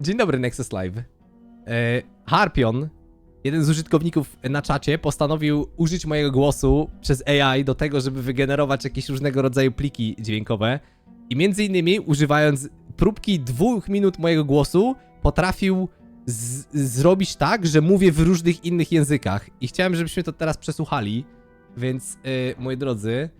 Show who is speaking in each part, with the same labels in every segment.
Speaker 1: Dzień dobry, Nexus Live. E, Harpion, jeden z użytkowników na czacie, postanowił użyć mojego głosu przez AI do tego, żeby wygenerować jakieś różnego rodzaju pliki dźwiękowe. I między innymi, używając próbki dwóch minut mojego głosu, potrafił zrobić tak, że mówię w różnych innych językach. I chciałem, żebyśmy to teraz przesłuchali. Więc, e, moi drodzy,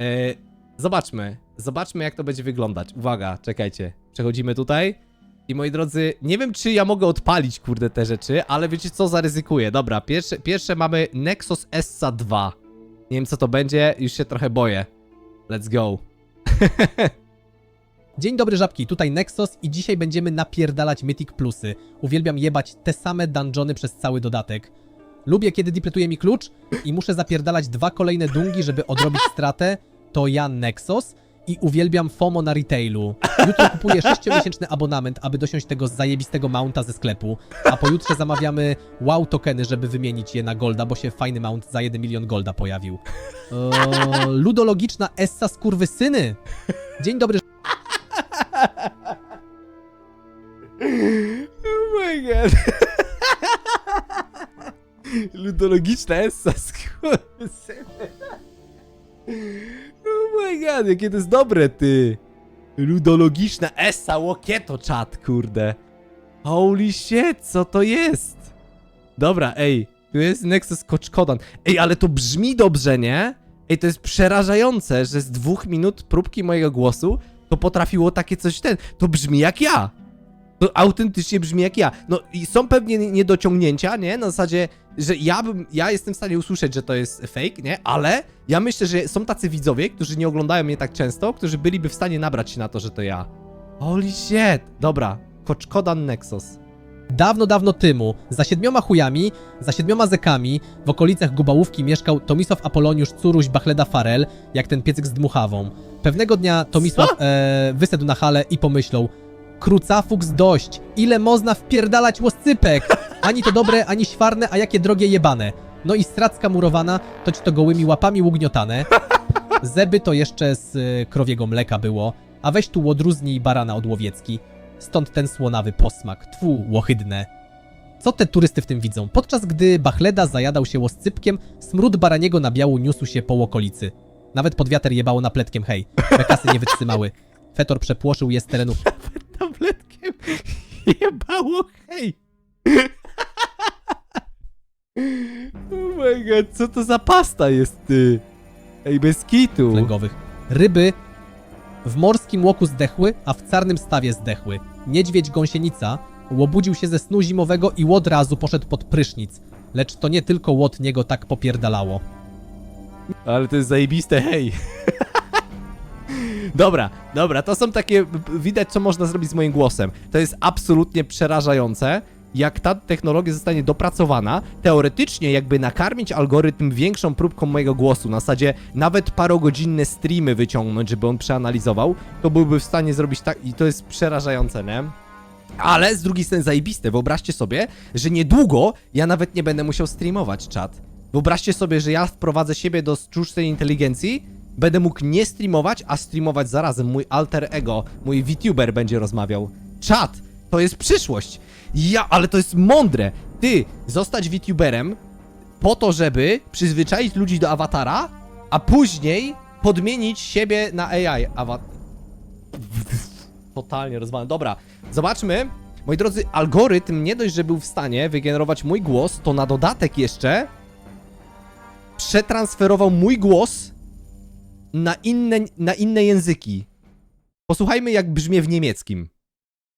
Speaker 1: e, zobaczmy. Zobaczmy, jak to będzie wyglądać. Uwaga, czekajcie. Przechodzimy tutaj. I moi drodzy, nie wiem czy ja mogę odpalić, kurde, te rzeczy, ale wiecie co, zaryzykuję. Dobra, pierwsze, pierwsze mamy Nexus Essa 2. Nie wiem co to będzie, już się trochę boję. Let's go.
Speaker 2: Dzień dobry żabki, tutaj Nexus i dzisiaj będziemy napierdalać Mythic Plusy. Uwielbiam jebać te same dungeony przez cały dodatek. Lubię kiedy dipletuje mi klucz i muszę zapierdalać dwa kolejne dungi, żeby odrobić stratę. To ja Nexus i uwielbiam FOMO na retailu. Jutro kupuję 6-miesięczny abonament, aby dosiąść tego zajebistego mounta ze sklepu, a pojutrze zamawiamy wow tokeny, żeby wymienić je na golda, bo się fajny mount za 1 milion golda pojawił. Eee, ludologiczna Essa skurwysyny! Dzień dobry
Speaker 1: Oh my god. Ludologiczna essa, skurwysyny. God, jakie to jest dobre, ty. Ludologiczna essa, łokieto czat, kurde. Holy shit, co to jest? Dobra, ej, tu jest Nexus Koczkodan. Ej, ale to brzmi dobrze, nie? Ej, to jest przerażające, że z dwóch minut próbki mojego głosu to potrafiło takie coś ten. To brzmi jak ja. To autentycznie brzmi jak ja. No i są pewnie niedociągnięcia, nie? Na zasadzie, że ja bym, ja jestem w stanie usłyszeć, że to jest fake, nie? Ale ja myślę, że są tacy widzowie, którzy nie oglądają mnie tak często, którzy byliby w stanie nabrać się na to, że to ja. Holy shit. Dobra, Koczkodan Nexus.
Speaker 2: Dawno, dawno temu, za siedmioma chujami, za siedmioma zekami, w okolicach Gubałówki mieszkał Tomisław Apoloniusz Curuś Bachleda Farel, jak ten piecyk z dmuchawą. Pewnego dnia Tomisław e, wyszedł na halę i pomyślał Krucafuks dość, ile można wpierdalać łoscypek? Ani to dobre, ani świarne, a jakie drogie jebane. No i stracka murowana, toć to gołymi łapami ugniotane. Zeby to jeszcze z e, krowiego mleka było, a weź tu łodruznij barana od łowiecki. Stąd ten słonawy posmak, tfu, łochydne. Co te turysty w tym widzą? Podczas gdy Bachleda zajadał się łoscypkiem, smród baraniego nabiału niósł się po okolicy. Nawet pod wiater jebało napletkiem, hej. Bekasy nie wytrzymały. Fetor przepłoszył je z terenu.
Speaker 1: Tabletkiem jebało, hej. Oh my god, co to za pasta jest, ty? Ej, bez kitu.
Speaker 2: Ryby w morskim łoku zdechły, a w carnym stawie zdechły. Niedźwiedź gąsienica łobudził się ze snu zimowego i łod razu poszedł pod prysznic. Lecz to nie tylko łod niego tak popierdalało.
Speaker 1: Ale to jest zajebiste, hej. Dobra, dobra, to są takie. Widać, co można zrobić z moim głosem. To jest absolutnie przerażające. Jak ta technologia zostanie dopracowana, teoretycznie jakby nakarmić algorytm większą próbką mojego głosu, na zasadzie nawet parogodzinne streamy wyciągnąć, żeby on przeanalizował, to byłby w stanie zrobić tak i to jest przerażające, nie? Ale z drugiej strony zajebiste, wyobraźcie sobie, że niedługo ja nawet nie będę musiał streamować czat. Wyobraźcie sobie, że ja wprowadzę siebie do sztucznej inteligencji, będę mógł nie streamować, a streamować zarazem. Mój alter ego, mój VTuber będzie rozmawiał. Czat, to jest przyszłość. Ja, ale to jest mądre. Ty, zostać VTuberem po to, żeby przyzwyczaić ludzi do awatara, a później podmienić siebie na AI. Awa... Totalnie rozwalone. Dobra, zobaczmy. Moi drodzy, algorytm nie dość, że był w stanie wygenerować mój głos, to na dodatek jeszcze przetransferował mój głos na inne, na inne języki. Posłuchajmy, jak brzmi w niemieckim.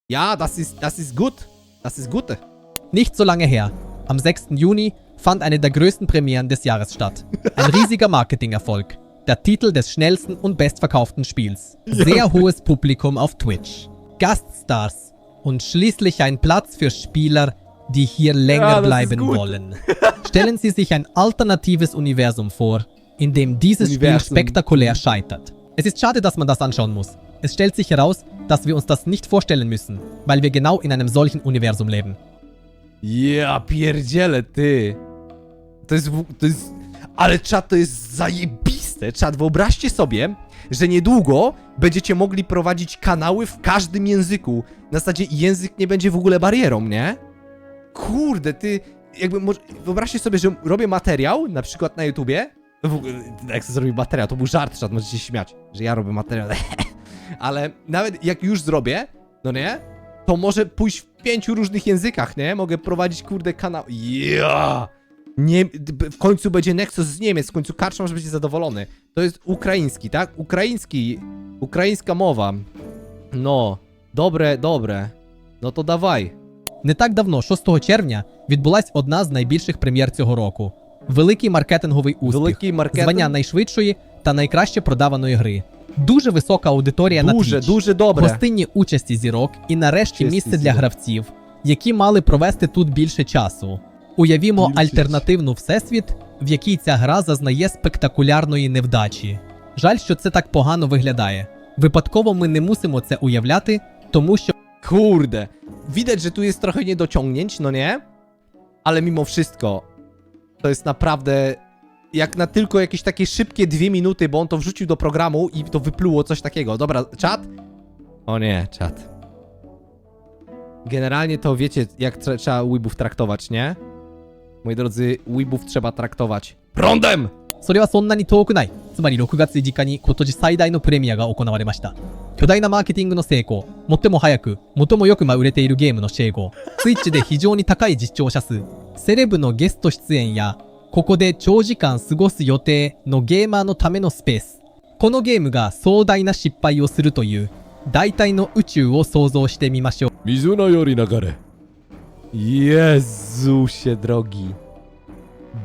Speaker 1: Ja, das ist, das ist gut. Das ist gut.
Speaker 2: Nicht so lange her. Am 6. Juni fand eine der größten Premieren des Jahres statt. Ein riesiger Marketingerfolg. Der Titel des schnellsten und bestverkauften Spiels. Sehr hohes Publikum auf Twitch. Gaststars. Und schließlich ein Platz für Spieler, die hier länger
Speaker 1: Ja,
Speaker 2: bleiben wollen. Stellen Sie sich ein alternatives Universum vor, in dem dieses
Speaker 1: Universum.
Speaker 2: Spiel spektakulär scheitert. Es ist schade, dass man das anschauen muss. Es stellt sich heraus, dass wir uns das nicht vorstellen müssen, weil wir genau in einem solchen Universum leben.
Speaker 1: Ja, pierdziele, ty. To jest, to jest... Ale czat to jest zajebiste. Czat, wyobraźcie sobie, że niedługo będziecie mogli prowadzić kanały w każdym języku. Na zasadzie język nie będzie w ogóle barierą, nie? Kurde, ty, jakby, może, wyobraźcie sobie, że robię materiał, na przykład na YouTubie, w ogóle, jak sobie zrobił materiał, to był żart, czat, możecie się śmiać, że ja robię materiał, ale nawet jak już zrobię, no nie, to może pójść w pięciu różnych językach, nie? Mogę prowadzić, kurde, kanał, ja! Nie, w końcu będzie Nexus z Niemiec, w końcu Karczmarz będzie zadowolony. To jest ukraiński, tak? Ukraiński, ukraińska mowa. No, dobre, dobre. No to dawaj.
Speaker 2: Не так давно, 6 червня, відбулась одна з найбільших прем'єр цього року. Великий маркетинговий успіх,
Speaker 1: Великий маркетинг.
Speaker 2: звання найшвидшої та найкраще продаваної гри. Дуже висока аудиторія
Speaker 1: Дуже,
Speaker 2: на Twitch,
Speaker 1: дуже добре.
Speaker 2: гостинні участі зірок і нарешті
Speaker 1: Честі
Speaker 2: місце для гравців, які мали провести тут більше часу. Уявімо
Speaker 1: Більше
Speaker 2: альтернативну всесвіт, в якій ця гра зазнає спектакулярної невдачі. Жаль, що це так погано виглядає. Випадково ми не мусимо це уявляти, тому що
Speaker 1: Kurde. Widać, że tu jest trochę niedociągnięć, no nie? Ale mimo wszystko, To jest naprawdę jak na tylko jakieś takie szybkie dwie minuty, bo on to wrzucił do programu i to wypluło coś takiego. Dobra, czat? O nie, czat. Generalnie to wiecie, jak tre- trzeba Weebów traktować, nie? Moi drodzy, Weebów trzeba traktować prądem!
Speaker 2: それはそんなに遠くない。つまり6月5日に今年最大のプレミアが行われました。巨大なマーケティングの成功、最も早く、最もよくま売れているゲームの称号、スイッチで非常に高い実聴者数、セレブのゲスト出演や、ここで長時間過ごす予定のゲーマーのためのスペース。このゲームが壮大な失敗をするという、大体の宇宙を想像してみましょう。
Speaker 1: 水のより流れ。イエズーシェドロギ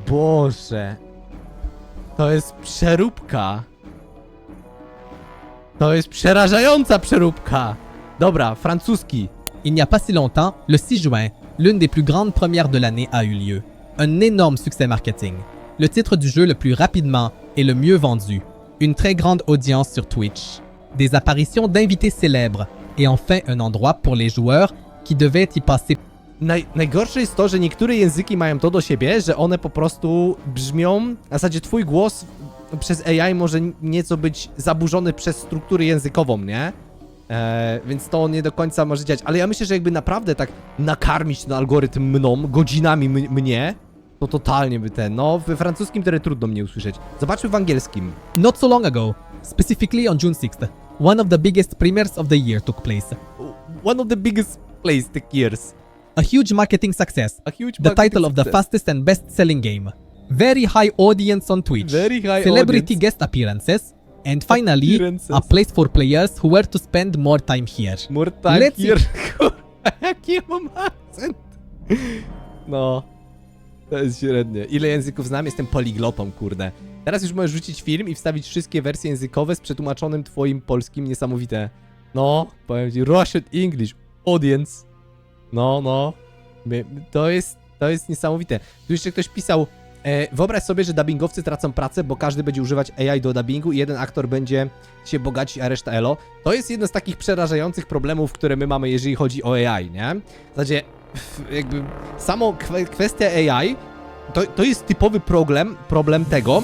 Speaker 1: ー。ボーシェ。トエスプシェルプカ。トエスプシェ przerażająca przeróbka! Dobra, francuski!
Speaker 2: Il n'y a エ l'une des plus grandes premières de l'année a eu lieu. Un énorme succès marketing. Le titre du jeu le plus rapidement et le mieux vendu. Une très grande audience sur Twitch. Des apparitions d'invités célèbres. Et enfin un endroit pour les joueurs qui devaient y passer
Speaker 1: Naj, najgorsze jest to, że niektóre języki mają to do siebie, że one po prostu brzmią. W zasadzie twój głos przez AI może nieco być zaburzony przez strukturę językową, nie? E, więc to nie do końca może działać. Ale ja myślę, że jakby naprawdę tak nakarmić ten algorytm mną, godzinami mnie, to totalnie by ten. No, we francuskim tyle trudno mnie usłyszeć. Zobaczmy w angielskim.
Speaker 2: Not so long ago, specifically on June 6th, one of the biggest premieres of the year took place.
Speaker 1: One of the biggest plays the years.
Speaker 2: A huge marketing success.
Speaker 1: A huge
Speaker 2: The
Speaker 1: marketing
Speaker 2: title of the
Speaker 1: success.
Speaker 2: fastest and best selling game. Very high audience on Twitch.
Speaker 1: Very high
Speaker 2: celebrity
Speaker 1: audience.
Speaker 2: guest appearances, and finally, a place for players who were to spend more time here.
Speaker 1: More time
Speaker 2: Let's-
Speaker 1: here. Kurwa, jaki ja mam akcent. No. To jest średnie. Ile języków znam? Jestem poliglotą, kurde. Teraz już możesz rzucić film i wstawić wszystkie wersje językowe z przetłumaczonym twoim polskim. Niesamowite. No, powiem ci, Russian English, audience. No, no. To jest, to jest niesamowite. Tu jeszcze ktoś pisał, wyobraź sobie, że dubbingowcy tracą pracę, bo każdy będzie używać AI do dubbingu i jeden aktor będzie się bogacić, a reszta elo. To jest jedno z takich przerażających problemów, które my mamy, jeżeli chodzi o AI, nie? W zasadzie, jakby samo kwe- kwestia AI to, to jest typowy problem, problem tego,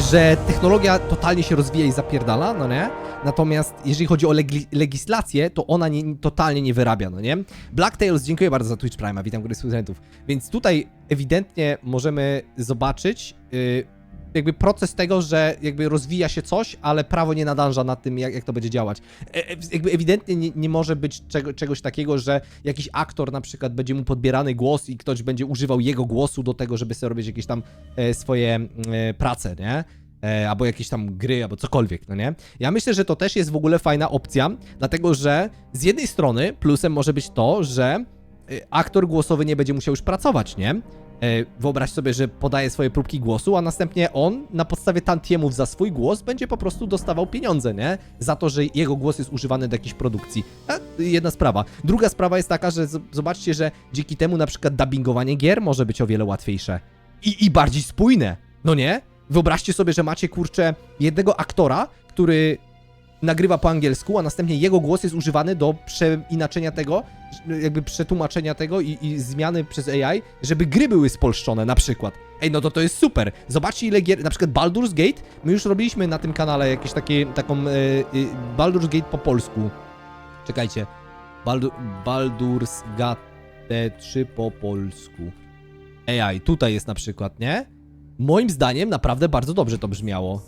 Speaker 1: że technologia totalnie się rozwija i zapierdala, no nie? Natomiast jeżeli chodzi o legli- legislację, to ona nie, totalnie nie wyrabia, no nie? Blacktails, dziękuję bardzo za Twitch Prime, witam góry studentów. Więc tutaj ewidentnie możemy zobaczyć yy, jakby proces tego, że jakby rozwija się coś, ale prawo nie nadąża nad tym, jak, jak to będzie działać. E, e, jakby ewidentnie nie, nie może być czego, czegoś takiego, że jakiś aktor na przykład będzie mu podbierany głos i ktoś będzie używał jego głosu do tego, żeby sobie robić jakieś tam e, swoje e, prace, nie? E, albo jakieś tam gry, albo cokolwiek, no nie? Ja myślę, że to też jest w ogóle fajna opcja, dlatego że z jednej strony plusem może być to, że e, aktor głosowy nie będzie musiał już pracować, nie? E, Wyobraź sobie, że podaje swoje próbki głosu, a następnie on na podstawie tantiemów za swój głos będzie po prostu dostawał pieniądze, nie? Za to, że jego głos jest używany do jakiejś produkcji. A, jedna sprawa. Druga sprawa jest taka, że zobaczcie, że dzięki temu na przykład dubbingowanie gier może być o wiele łatwiejsze. I, i bardziej spójne, no nie? Wyobraźcie sobie, że macie kurczę jednego aktora, który nagrywa po angielsku, a następnie jego głos jest używany do przeinaczenia tego, jakby przetłumaczenia tego i, i zmiany przez AI, żeby gry były spolszczone na przykład. Ej, no to to jest super. Zobaczcie ile gier, na przykład Baldur's Gate, my już robiliśmy na tym kanale jakieś takie, taką e, e, Baldur's Gate po polsku. Czekajcie. Baldu, Baldur's Gate 3 po polsku. AI, tutaj jest na przykład, nie? Moim zdaniem naprawdę bardzo dobrze to brzmiało.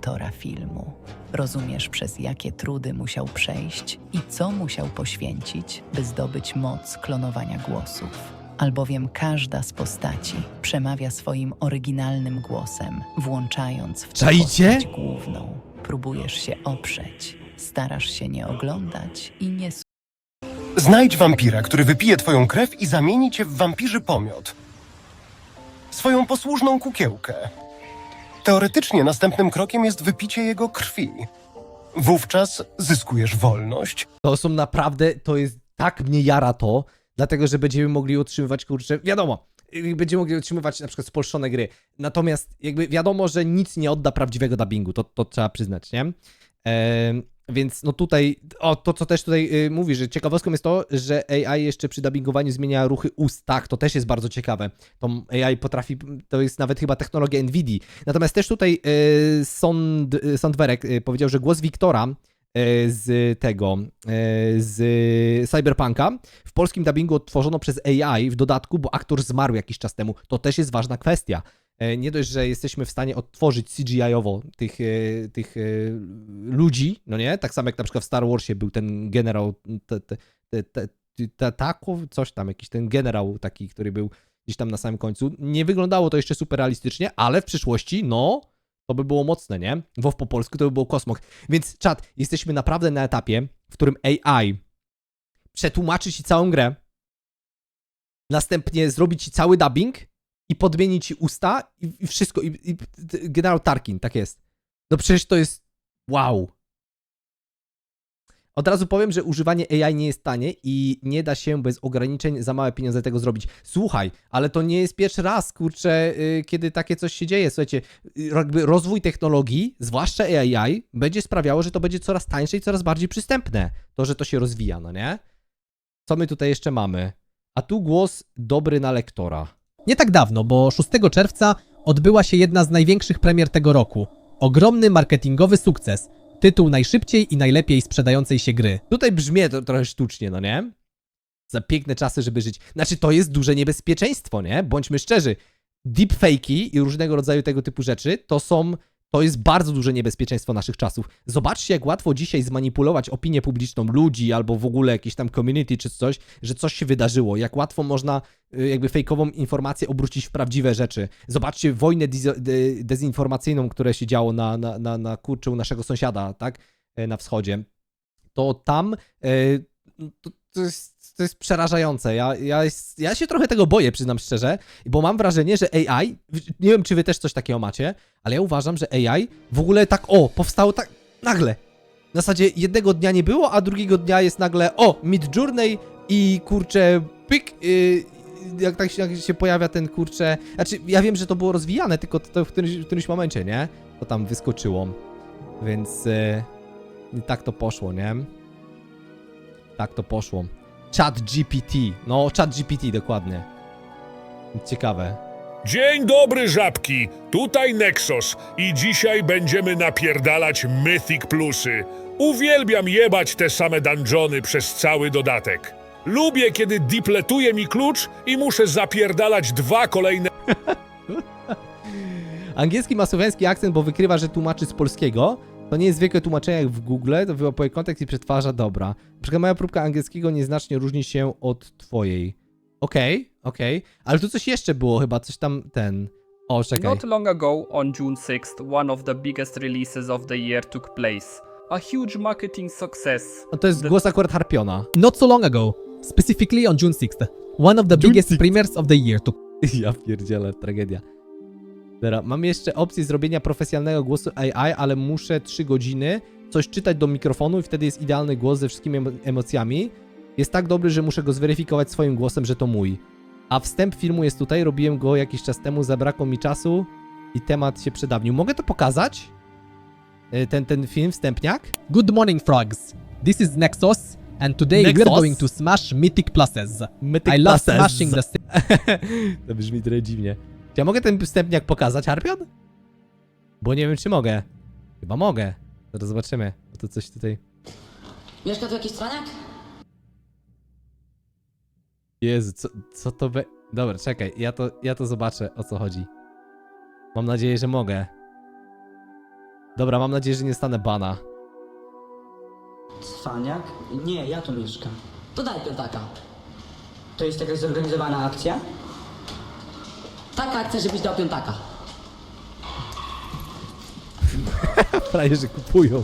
Speaker 3: Autora filmu. Rozumiesz, przez jakie trudy musiał przejść i co musiał poświęcić, by zdobyć moc klonowania głosów. Albowiem każda z postaci przemawia swoim oryginalnym głosem, włączając w tę
Speaker 1: Czaicie?
Speaker 3: postać główną. Próbujesz się oprzeć, starasz się nie oglądać i nie
Speaker 4: Znajdź wampira, który wypije twoją krew i zamieni cię w wampirzy pomiot. Swoją posłużną kukiełkę. Teoretycznie następnym krokiem jest wypicie jego krwi. Wówczas zyskujesz wolność,
Speaker 1: To są naprawdę, to jest, tak mnie jara to, dlatego, że będziemy mogli otrzymywać, kurczę, wiadomo, będziemy mogli otrzymywać na przykład spolszczone gry. Natomiast jakby wiadomo, że nic nie odda prawdziwego dubbingu, to, to trzeba przyznać, nie? Em, więc no tutaj, o, to co też tutaj y, mówi, że ciekawostką jest to, że AI jeszcze przy dubbingowaniu zmienia ruchy ust, tak, to też jest bardzo ciekawe. To AI potrafi, to jest nawet chyba technologia NVIDIA. Natomiast też tutaj y, Sond, y, Sondwerek y, powiedział, że głos Wiktora y, z tego, y, z Cyberpunka w polskim dubbingu odtworzono przez AI w dodatku, bo aktor zmarł jakiś czas temu. To też jest ważna kwestia. E, Nie dość, że jesteśmy w stanie odtworzyć CGI-owo tych, e, tych e, ludzi, no nie? Tak samo jak na przykład w Star Warsie był ten generał Takow, coś tam, jakiś ten generał taki, który był gdzieś tam na samym końcu. Nie wyglądało to jeszcze super realistycznie, ale w przyszłości, no, to by było mocne, nie? WoW po polsku to by było kosmok. Więc czat, jesteśmy naprawdę na etapie, w którym AI przetłumaczy ci całą grę, następnie zrobi ci cały dubbing i podmieni ci usta i, i wszystko. I, i generał Tarkin, tak jest. No przecież to jest wow. Od razu powiem, że używanie AI nie jest tanie i nie da się bez ograniczeń za małe pieniądze tego zrobić. Słuchaj, ale to nie jest pierwszy raz, kurczę, y, kiedy takie coś się dzieje. Słuchajcie, y, jakby rozwój technologii, zwłaszcza AI, będzie sprawiało, że to będzie coraz tańsze i coraz bardziej przystępne. To, że to się rozwija, no nie? Co my tutaj jeszcze mamy? A tu głos dobry na lektora.
Speaker 2: Nie tak dawno, bo 6 czerwca odbyła się jedna z największych premier tego roku. Ogromny marketingowy sukces. Tytuł najszybciej i najlepiej sprzedającej się gry.
Speaker 1: Tutaj brzmi to trochę sztucznie, no nie? Za piękne czasy, żeby żyć. Znaczy, to jest duże niebezpieczeństwo, nie? Bądźmy szczerzy. Deepfake'i i różnego rodzaju tego typu rzeczy to są. To jest bardzo duże niebezpieczeństwo naszych czasów. Zobaczcie, jak łatwo dzisiaj zmanipulować opinię publiczną ludzi albo w ogóle jakieś tam community czy coś, że coś się wydarzyło. Jak łatwo można y, jakby fejkową informację obrócić w prawdziwe rzeczy. Zobaczcie wojnę de- dezinformacyjną, która się działo na, na, na, na kurczę u naszego sąsiada, tak? E, Na wschodzie to tam e, to, to, jest, to jest przerażające. Ja, ja, ja się trochę tego boję, przyznam szczerze, bo mam wrażenie, że AI, nie wiem czy wy też coś takiego macie, ale ja uważam, że AI w ogóle tak, o, powstało tak nagle. W zasadzie jednego dnia nie było, a drugiego dnia jest nagle, o, Mid Journey i kurczę, pyk, y, jak tak się, jak się pojawia ten kurczę, znaczy ja wiem, że to było rozwijane, tylko to, to w, którymś, w którymś momencie, nie? To tam wyskoczyło. Więc y, i tak to poszło, nie? Tak to poszło. Chat GPT. No, chat GPT, dokładnie. Ciekawe.
Speaker 5: Dzień dobry, żabki! Tutaj Nexus i dzisiaj będziemy napierdalać Mythic Plusy. Uwielbiam jebać te same dungeony przez cały dodatek. Lubię, kiedy dipletuje mi klucz i muszę zapierdalać dwa kolejne
Speaker 1: Angielski ma słowiański akcent, bo wykrywa, że tłumaczy z polskiego. To nie jest zwykłe tłumaczenie jak w Google, to wyłapuje kontekst i przetwarza dobra. Na przykład moja próbka angielskiego nieznacznie różni się od twojej. Okej, okej. Ale tu coś jeszcze było chyba, coś tam ten... O, czekaj.
Speaker 6: Not long ago, on June 6th, one of the biggest releases of the year took place. A huge marketing success.
Speaker 1: No to jest głos akurat Harpiona.
Speaker 2: Not so long ago, specifically on June 6th, one of the
Speaker 1: June
Speaker 2: biggest
Speaker 1: 6th.
Speaker 2: premieres of the year took
Speaker 1: Ja pierdzielę, tragedia. Dobra, mam jeszcze opcję zrobienia profesjonalnego głosu AI, ale muszę 3 godziny coś czytać do mikrofonu i wtedy jest idealny głos ze wszystkimi emo- emocjami. Jest tak dobry, że muszę go zweryfikować swoim głosem, że to mój. A wstęp filmu jest tutaj, robiłem go jakiś czas temu, zabrakło mi czasu i temat się przedawnił. Mogę to pokazać? y, ten, ten film, wstępniak?
Speaker 2: Good morning, frogs. This is Nexus, and today
Speaker 1: Nexus?
Speaker 2: we're going to smash Mythic Pluses.
Speaker 1: Mythic
Speaker 2: I love
Speaker 1: Pluses.
Speaker 2: smashing the
Speaker 1: to brzmi trochę dziwnie. Czy ja mogę ten wstępniak pokazać, Harpion? Bo nie wiem, czy mogę. Chyba mogę. Zaraz zobaczymy. Bo to coś tutaj...
Speaker 7: Mieszka tu jakiś cwaniak?
Speaker 1: Jezu, co, co to be... Dobra, czekaj, ja to, ja to zobaczę, o co chodzi. Mam nadzieję, że mogę. Dobra, mam nadzieję, że nie stanę bana.
Speaker 7: Cwaniak? Nie, ja tu mieszkam. To daj piątaka. To jest jakaś zorganizowana akcja? Taka akcja, żebyś dał piątaka.
Speaker 1: Frajerzy kupują.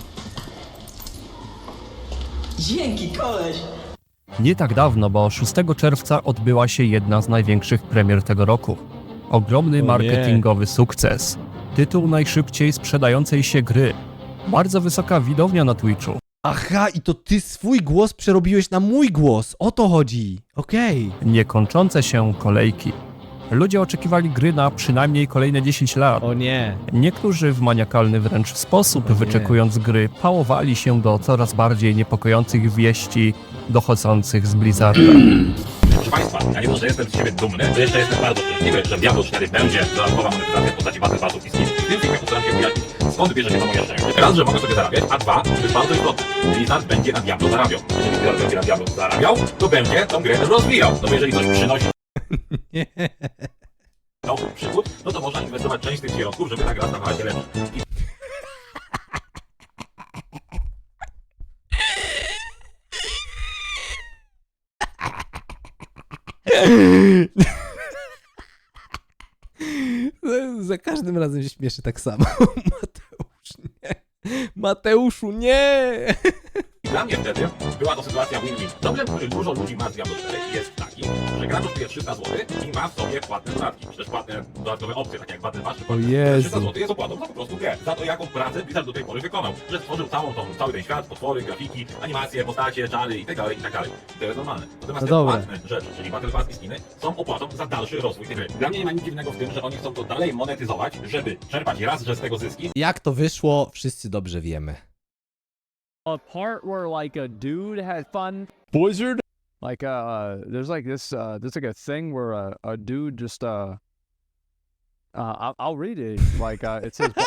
Speaker 7: Dzięki, koleś!
Speaker 8: Nie tak dawno, bo 6 czerwca odbyła się jedna z największych premier tego roku. Ogromny
Speaker 1: nie.
Speaker 8: marketingowy sukces. Tytuł najszybciej sprzedającej się gry. Bardzo wysoka widownia na Twitchu.
Speaker 1: Aha, i to ty swój głos przerobiłeś na mój głos. O to chodzi. Okej.
Speaker 8: Niekończące się kolejki. Ludzie oczekiwali gry na przynajmniej kolejne 10 lat.
Speaker 1: O nie.
Speaker 8: Niektórzy w maniakalny wręcz sposób,
Speaker 1: O nie.
Speaker 8: wyczekując gry, pałowali się do coraz bardziej niepokojących wieści dochodzących z Blizzarda.
Speaker 9: Proszę Państwa, ja nie dość, że jestem z siebie dumny, to jeszcze jestem bardzo szczęśliwy, że Diablo 4 będzie dodatkowa monetyzacja w postaci Battle Passów i skin. W tym filmie postaram się wyjaśnić, skąd bierze się to moje szczęście. Raz, że mogę sobie zarabiać, a dwa, to jest bardzo istotne. Blizzard będzie na Diablo zarabiał. Jeżeli Blizzard będzie na Diablo zarabiał, to będzie tą grę rozwijał. No bo jeżeli coś przynosi
Speaker 1: Nie.
Speaker 9: no, przychód, no to można inwestować część tych środków, żeby ta gra stawała się lepsza. I
Speaker 1: Za każdym razem się śmieszy tak samo. Mateusz, nie. Mateuszu, nie!
Speaker 9: Dla mnie wtedy była to sytuacja win-win. Problem, który dużo ludzi ma z Diablo 4 jest taki, gra kosztuje 300 zł i ma w sobie płatne dodatki, czy też płatne dodatkowe opcje, takie jak Battle Pass czy
Speaker 1: O
Speaker 9: płatne.
Speaker 1: Jezu.
Speaker 9: 300 zł jest opłatą za po prostu grę, za to jaką pracę Blizzard do tej pory wykonał, że stworzył całą tą, cały ten świat, potwory, grafiki, animacje, postacie, czary i tak dalej, i tak dalej. I to jest normalne. Natomiast
Speaker 1: No
Speaker 9: te
Speaker 1: dobra.
Speaker 9: płatne rzeczy, czyli Battle Pass i skiny, są opłatą za dalszy rozwój tej gry. Dla mnie nie ma nic dziwnego w tym, że oni chcą to dalej monetyzować, żeby czerpać raz, że z tego zyski,
Speaker 1: Jak to wyszło, wszyscy dobrze wiemy.
Speaker 10: a part where like a dude had fun blizzard like uh there's like this uh there's like a thing where a, a dude just uh uh I'll, I'll read it like uh it says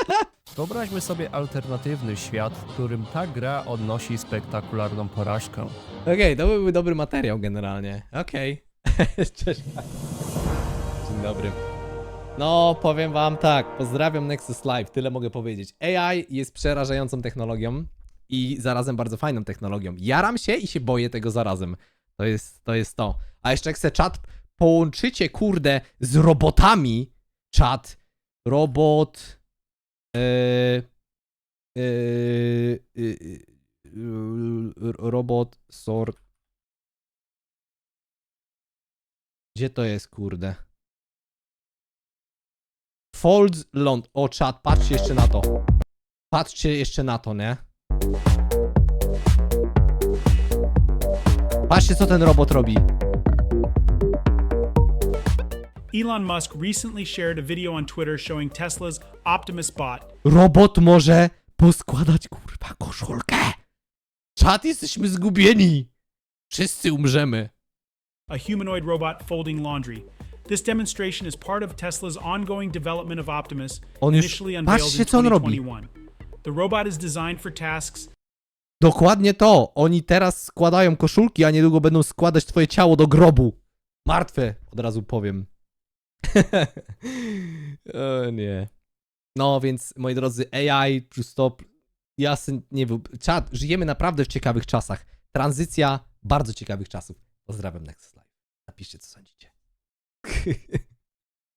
Speaker 8: Wyobraźmy sobie alternatywny świat, w którym ta gra odnosi spektakularną porażkę.
Speaker 1: Okej, to byłby dobry materiał generalnie. Okej. Cześć. Dzień dobry. No, powiem wam tak, pozdrawiam Nexus Live, tyle mogę powiedzieć. AI jest przerażającą technologią i zarazem bardzo fajną technologią. Jaram się i się boję tego zarazem. To jest to. Jest to. A jeszcze jak se czat połączycie, kurde, z robotami, czat, robot, yy, yy, yy, yy, robot, sort, Gdzie to jest, kurde? Folds Lond. O, czat, patrzcie jeszcze na to. Patrzcie jeszcze na to, nie? Patrzcie, co ten robot robi.
Speaker 11: Elon Musk recently shared a video on Twitter showing Tesla's Optimus bot,
Speaker 1: Robot może poskładać, kurwa, koszulkę. Czat, jesteśmy zgubieni. Wszyscy umrzemy.
Speaker 11: a humanoid robot folding laundry. This demonstration is part of Tesla's ongoing development of Optimus,
Speaker 1: On już-
Speaker 11: initially unveiled
Speaker 1: patrzcie,
Speaker 11: in
Speaker 1: co on robi.
Speaker 11: 2021. The robot is designed for tasks
Speaker 1: Dokładnie to. Oni teraz składają koszulki, a niedługo będą składać twoje ciało do grobu. Martwe, od razu powiem. o nie. No więc, moi drodzy, AI to. Jasne, nie wiem. Czat, żyjemy naprawdę w ciekawych czasach. Tranzycja bardzo ciekawych czasów. Pozdrawiam Nexus Live. Napiszcie, co sądzicie.